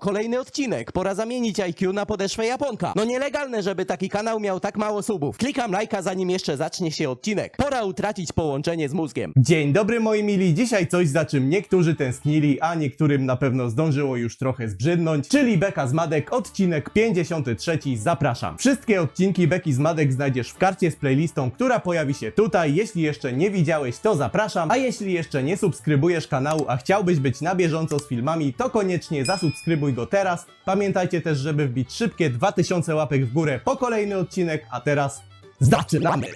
Kolejny odcinek. Pora zamienić IQ na podeszwę Japonka. No nielegalne, żeby taki kanał miał tak mało subów. Klikam lajka, zanim jeszcze zacznie się odcinek. Pora utracić połączenie z mózgiem. Dzień dobry moi mili, dzisiaj coś za czym niektórzy tęsknili, a niektórym na pewno zdążyło już trochę zbrzydnąć, czyli Beka z Madek, odcinek 53, zapraszam. Wszystkie odcinki Beki z Madek znajdziesz w karcie z playlistą, która pojawi się tutaj, jeśli jeszcze nie widziałeś to zapraszam, a jeśli jeszcze nie subskrybujesz kanału, a chciałbyś być na bieżąco z filmami, to koniecznie zasubskrybuj go teraz. Pamiętajcie też, żeby wbić szybkie 2000 łapek w górę po kolejny odcinek, a teraz zaczynamy!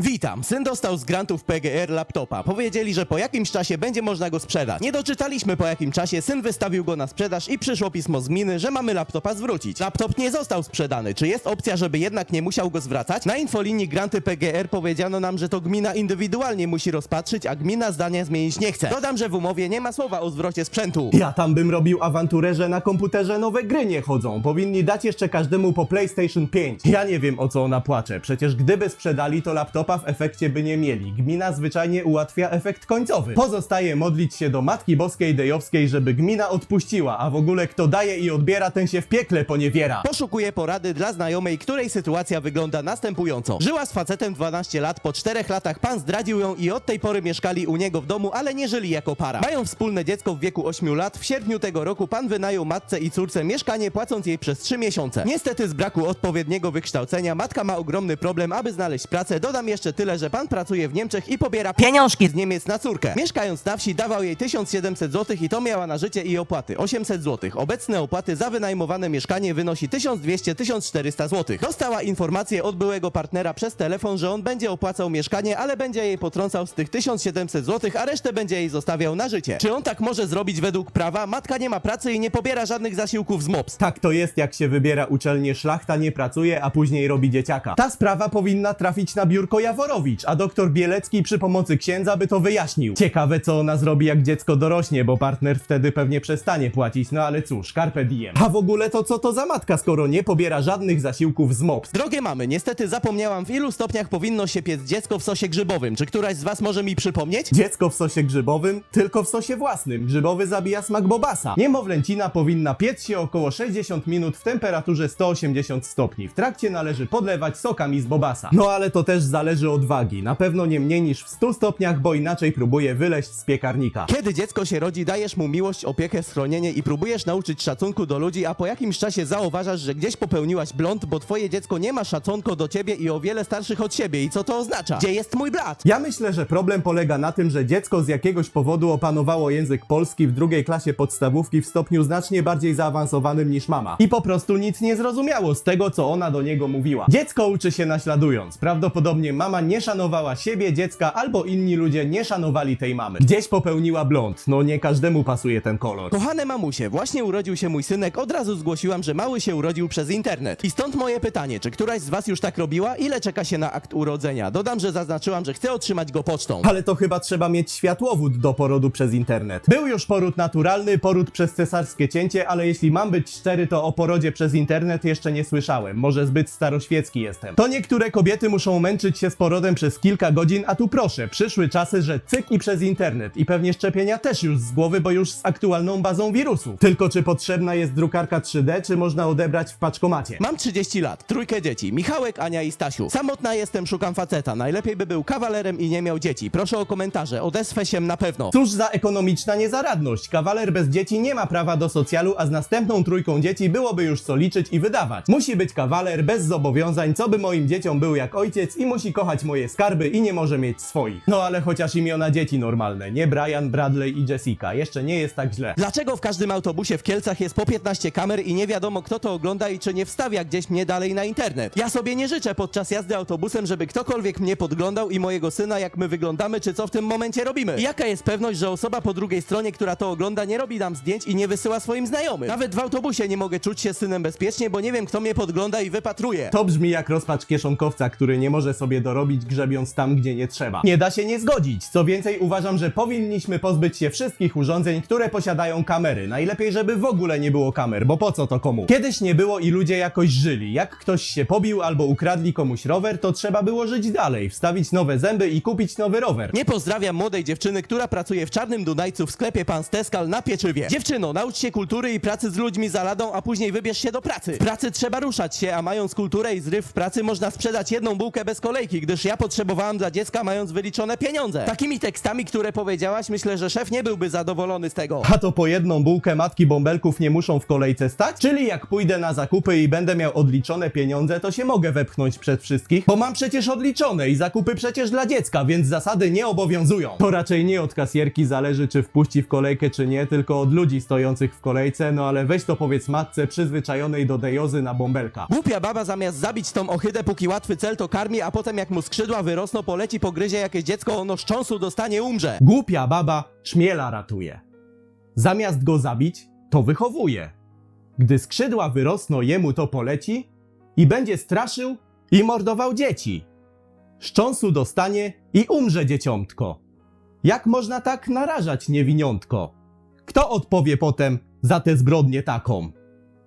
Witam. Syn dostał z grantów PGR laptopa. Powiedzieli, że po jakimś czasie będzie można go sprzedać. Nie doczytaliśmy po jakim czasie, syn wystawił go na sprzedaż i przyszło pismo z gminy, że mamy laptopa zwrócić. Laptop nie został sprzedany. Czy jest opcja, żeby jednak nie musiał go zwracać? Na infolinii granty PGR powiedziano nam, że to gmina indywidualnie musi rozpatrzyć, a gmina zdania zmienić nie chce. Dodam, że w umowie nie ma słowa o zwrocie sprzętu. Ja tam bym robił awanturę, że na komputerze nowe gry nie chodzą. Powinni dać jeszcze każdemu po PlayStation 5. Ja nie wiem o co ona płacze. Przecież gdyby sprzedali, to laptopa w efekcie by nie mieli. Gmina zwyczajnie ułatwia efekt końcowy. Pozostaje modlić się do Matki Boskiej Dejowskiej, żeby gmina odpuściła, a w ogóle kto daje i odbiera, ten się w piekle poniewiera. Poszukuję porady dla znajomej, której sytuacja wygląda następująco. Żyła z facetem 12 lat, po 4 latach pan zdradził ją i od tej pory mieszkali u niego w domu, ale nie żyli jako para. Mają wspólne dziecko w wieku 8 lat. W sierpniu tego roku pan wynajął matce i córce mieszkanie, płacąc jej przez 3 miesiące. Niestety z braku odpowiedniego wykształcenia matka ma ogromny problem, aby znaleźć pracę. Dodam jeszcze tyle, że pan pracuje w Niemczech i pobiera pieniążki z Niemiec na córkę. Mieszkając na wsi dawał jej 1700 zł i to miała na życie i opłaty 800 zł. Obecne opłaty za wynajmowane mieszkanie wynosi 1200-1400 zł. Dostała informację od byłego partnera przez telefon, że on będzie opłacał mieszkanie, ale będzie jej potrącał z tych 1700 zł, a resztę będzie jej zostawiał na życie. Czy on tak może zrobić według prawa? Matka nie ma pracy i nie pobiera żadnych zasiłków z MOPS. Tak to jest, jak się wybiera uczelnię, szlachta nie pracuje, a później robi dzieciaka. Ta sprawa powinna trafić na biurko Jaworowicz, a doktor Bielecki przy pomocy księdza by to wyjaśnił. Ciekawe, co ona zrobi, jak dziecko dorośnie, bo partner wtedy pewnie przestanie płacić, no ale cóż, carpe diem. A w ogóle to co to za matka, skoro nie pobiera żadnych zasiłków z MOPS? Drogie mamy, niestety zapomniałam w ilu stopniach powinno się piec dziecko w sosie grzybowym. Czy któraś z was może mi przypomnieć? Dziecko w sosie grzybowym, tylko w sosie własnym. Grzybowy zabija smak bobasa. Niemowlęcina powinna piec się około 60 minut w temperaturze 180 stopni. W trakcie należy podlewać sokami z bobasa. No ale to też zależy od wagi. Na pewno nie mniej niż w 100 stopniach, bo inaczej próbuje wyleźć z piekarnika. Kiedy dziecko się rodzi, dajesz mu miłość, opiekę, schronienie i próbujesz nauczyć szacunku do ludzi, a po jakimś czasie zauważasz, że gdzieś popełniłaś błąd, bo twoje dziecko nie ma szacunku do ciebie i o wiele starszych od siebie. I co to oznacza? Gdzie jest mój blat? Ja myślę, że problem polega na tym, że dziecko z jakiegoś powodu opanowało język polski w drugiej klasie podstawówki w stopniu znacznie bardziej zaawansowanym niż mama. I po prostu nic nie zrozumiało z tego, co ona do niego mówiła. Dziecko uczy się naśladując. Prawdopodobnie mama nie szanowała siebie, dziecka, albo inni ludzie nie szanowali tej mamy. Gdzieś popełniła błąd. No nie każdemu pasuje ten kolor. Kochane mamusie, właśnie urodził się mój synek, od razu zgłosiłam, że mały się urodził przez internet. I stąd moje pytanie, czy któraś z was już tak robiła? Ile czeka się na akt urodzenia? Dodam, że zaznaczyłam, że chcę otrzymać go pocztą. Ale to chyba trzeba mieć światłowód do porodu przez internet. Był już poród naturalny, poród przez cesarskie cięcie, ale jeśli mam być szczery, to o porodzie przez internet jeszcze nie słyszałem. Może zbyt staroświecki jestem. To niektóre kobiety muszą męczyć się z porodem przez kilka godzin, a tu proszę, przyszły czasy, że cyk i przez internet. I pewnie szczepienia też już z głowy, bo już z aktualną bazą wirusów. Tylko czy potrzebna jest drukarka 3D, czy można odebrać w paczkomacie? Mam 30 lat, trójkę dzieci, Michałek, Ania i Stasiu. Samotna jestem, szukam faceta. Najlepiej by był kawalerem i nie miał dzieci. Proszę o komentarze, odeswę się na pewno. Cóż za ekonomiczna niezaradność. Kawaler bez dzieci nie ma prawa do socjalu, a z następną trójką dzieci byłoby już co liczyć i wydawać. Musi być kawaler bez zobowiązań, co by moim dzieciom był jak ojciec i musi kochać moje skarby i nie może mieć swoich. No ale chociaż imiona dzieci normalne, nie Brian, Bradley i Jessica. Jeszcze nie jest tak źle. Dlaczego w każdym autobusie w Kielcach jest po 15 kamer i nie wiadomo kto to ogląda i czy nie wstawia gdzieś mnie dalej na internet? Ja sobie nie życzę podczas jazdy autobusem, żeby ktokolwiek mnie podglądał i mojego syna jak my wyglądamy, czy co w tym momencie robimy. I jaka jest pewność, że osoba po drugiej stronie, która to ogląda, nie robi nam zdjęć i nie wysyła swoim znajomym? Nawet w autobusie nie mogę czuć się synem bezpiecznie, bo nie wiem kto mnie podgląda i wypatruje. To brzmi jak rozpacz kieszonkowca, który nie może sobie dorobić grzebiąc tam, gdzie nie trzeba. Nie da się nie zgodzić. Co więcej, uważam, że powinniśmy pozbyć się wszystkich urządzeń, które posiadają kamery. Najlepiej, żeby w ogóle nie było kamer, bo po co to komu? Kiedyś nie było i ludzie jakoś żyli. Jak ktoś się pobił albo ukradli komuś rower, to trzeba było żyć dalej, wstawić nowe zęby i kupić nowy rower. Nie pozdrawiam młodej dziewczyny, która pracuje w Czarnym Dunajcu w sklepie Pan Steskal na Pieczywie. Dziewczyno, naucz się kultury i pracy z ludźmi za ladą, a później wybierz się do pracy. W pracy trzeba ruszać się, a mając kulturę i zryw w pracy można sprzedać jedną bułkę bez kolejki, gdyż ja potrzebowałam dla dziecka mając wyliczone pieniądze. Takimi tekstami, które powiedziałaś, myślę, że szef nie byłby zadowolony z tego. A to po jedną bułkę matki bąbelków nie muszą w kolejce stać? Czyli jak pójdę na zakupy i będę miał odliczone pieniądze, to się mogę wepchnąć przed wszystkich? Bo mam przecież odliczone i zakupy przecież dla dziecka, więc zasady nie obowiązują. To raczej nie od kasjerki zależy, czy wpuści w kolejkę, czy nie, tylko od ludzi stojących w kolejce, no ale weź to powiedz matce przyzwyczajonej do dejozy na bąbelka. Głupia baba zamiast zabić tą ohydę, póki łatwy cel to karmi, a potem jak mu skrzydła wyrosną, poleci, pogryzie jakieś dziecko, ono szcząsu dostanie, umrze. Głupia baba czmiela ratuje. Zamiast go zabić, to wychowuje. Gdy skrzydła wyrosną jemu, to poleci i będzie straszył i mordował dzieci. Szcząsu dostanie i umrze dzieciątko. Jak można tak narażać niewiniątko? Kto odpowie potem za tę zbrodnię taką?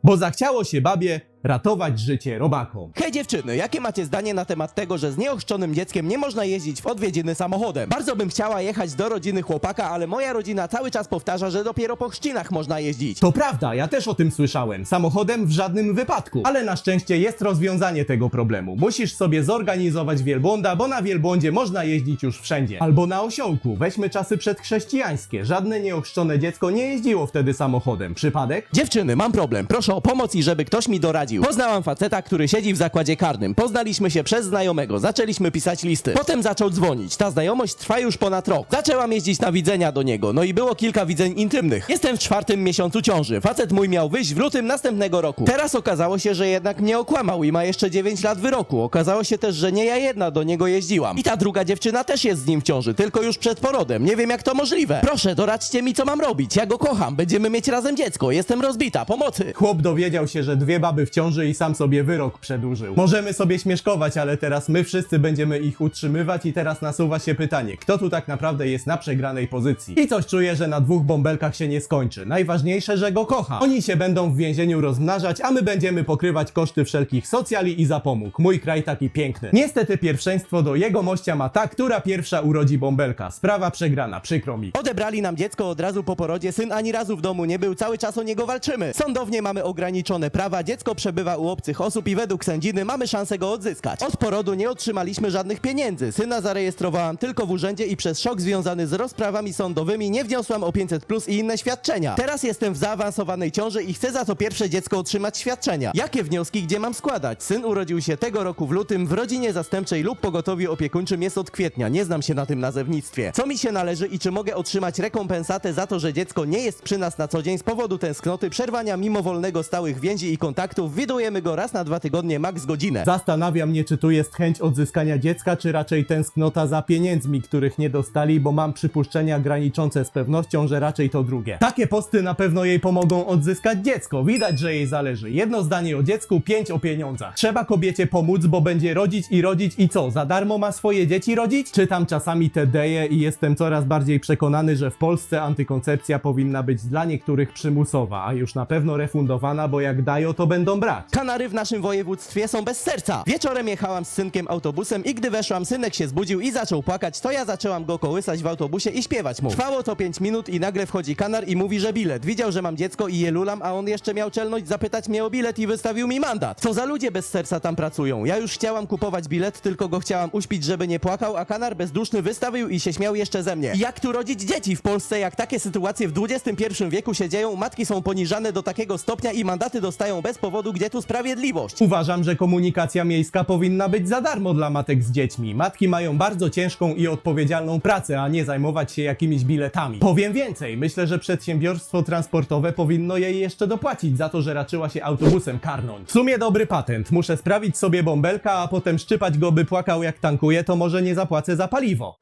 Bo zachciało się babie ratować życie robakom. Hej dziewczyny, jakie macie zdanie na temat tego, że z nieochrzczonym dzieckiem nie można jeździć w odwiedziny samochodem? Bardzo bym chciała jechać do rodziny chłopaka, ale moja rodzina cały czas powtarza, że dopiero po chrzcinach można jeździć. To prawda, ja też o tym słyszałem. Samochodem w żadnym wypadku. Ale na szczęście jest rozwiązanie tego problemu. Musisz sobie zorganizować wielbłąda, bo na wielbłądzie można jeździć już wszędzie. Albo na osiołku. Weźmy czasy przedchrześcijańskie. Żadne nieochrzczone dziecko nie jeździło wtedy samochodem. Przypadek? Dziewczyny, mam problem. Proszę o pomoc i żeby ktoś mi doradził. Poznałam faceta, który siedzi w zakładzie karnym. Poznaliśmy się przez znajomego. Zaczęliśmy pisać listy. Potem zaczął dzwonić. Ta znajomość trwa już ponad rok. Zaczęłam jeździć na widzenia do niego. No i było kilka widzeń intymnych. Jestem w czwartym miesiącu ciąży. Facet mój miał wyjść w lutym następnego roku. Teraz okazało się, że jednak mnie okłamał i ma jeszcze 9 lat wyroku. Okazało się też, że nie ja jedna do niego jeździłam. I ta druga dziewczyna też jest z nim w ciąży, tylko już przed porodem. Nie wiem jak to możliwe. Proszę, doradźcie mi co mam robić. Ja go kocham. Będziemy mieć razem dziecko. Jestem rozbita. Pomocy. Chłop dowiedział się, że dwie baby w ciąży i sam sobie wyrok przedłużył. Możemy sobie śmieszkować, ale teraz my wszyscy będziemy ich utrzymywać i teraz nasuwa się pytanie, kto tu tak naprawdę jest na przegranej pozycji. I coś czuję, że na dwóch bąbelkach się nie skończy. Najważniejsze, że go kocha. Oni się będą w więzieniu rozmnażać, a my będziemy pokrywać koszty wszelkich socjali i zapomóg. Mój kraj taki piękny. Niestety pierwszeństwo do jego mościa ma ta, która pierwsza urodzi bąbelka. Sprawa przegrana, przykro mi. Odebrali nam dziecko od razu po porodzie, syn ani razu w domu nie był, cały czas o niego walczymy. Sądownie mamy ograniczone prawa, dziecko przebywa u obcych osób i według sędziny mamy szansę go odzyskać. Od porodu nie otrzymaliśmy żadnych pieniędzy. Syna zarejestrowałam tylko w urzędzie i przez szok związany z rozprawami sądowymi nie wniosłam o 500 plus i inne świadczenia. Teraz jestem w zaawansowanej ciąży i chcę za to pierwsze dziecko otrzymać świadczenia. Jakie wnioski gdzie mam składać? Syn urodził się tego roku w lutym w rodzinie zastępczej lub pogotowiu opiekuńczym jest od kwietnia. Nie znam się na tym nazewnictwie. Co mi się należy i czy mogę otrzymać rekompensatę za to, że dziecko nie jest przy nas na co dzień z powodu tęsknoty, przerwania mimowolnego stałych więzi i kontaktów? Widujemy go raz na dwa tygodnie, max godzinę. Zastanawia mnie, czy tu jest chęć odzyskania dziecka, czy raczej tęsknota za pieniędzmi, których nie dostali, bo mam przypuszczenia graniczące z pewnością, że raczej to drugie. Takie posty na pewno jej pomogą odzyskać dziecko. Widać, że jej zależy. Jedno zdanie o dziecku, pięć o pieniądzach. Trzeba kobiecie pomóc, bo będzie rodzić i rodzić i co? Za darmo ma swoje dzieci rodzić? Czytam czasami te deje i jestem coraz bardziej przekonany, że w Polsce antykoncepcja powinna być dla niektórych przymusowa, a już na pewno refundowana, bo jak dają, to będą brać. Kanary w naszym województwie są bez serca. Wieczorem jechałam z synkiem autobusem i gdy weszłam, synek się zbudził i zaczął płakać, to ja zaczęłam go kołysać w autobusie i śpiewać mu. Trwało to 5 minut i nagle wchodzi kanar i mówi, że bilet. Widział, że mam dziecko i je lulam, a on jeszcze miał czelność zapytać mnie o bilet i wystawił mi mandat. Co za ludzie bez serca tam pracują? Ja już chciałam kupować bilet, tylko go chciałam uśpić, żeby nie płakał, a kanar bezduszny wystawił i się śmiał jeszcze ze mnie. Jak tu rodzić dzieci w Polsce, jak takie sytuacje w XXI wieku się dzieją, matki są poniżane do takiego stopnia i mandaty dostają bez powodu, gdzie tu sprawiedliwość? Uważam, że komunikacja miejska powinna być za darmo dla matek z dziećmi. Matki mają bardzo ciężką i odpowiedzialną pracę, a nie zajmować się jakimiś biletami. Powiem więcej, myślę, że przedsiębiorstwo transportowe powinno jej jeszcze dopłacić za to, że raczyła się autobusem karnąć. W sumie dobry patent. Muszę sprawić sobie bąbelka, a potem szczypać go, by płakał jak tankuje, to może nie zapłacę za paliwo.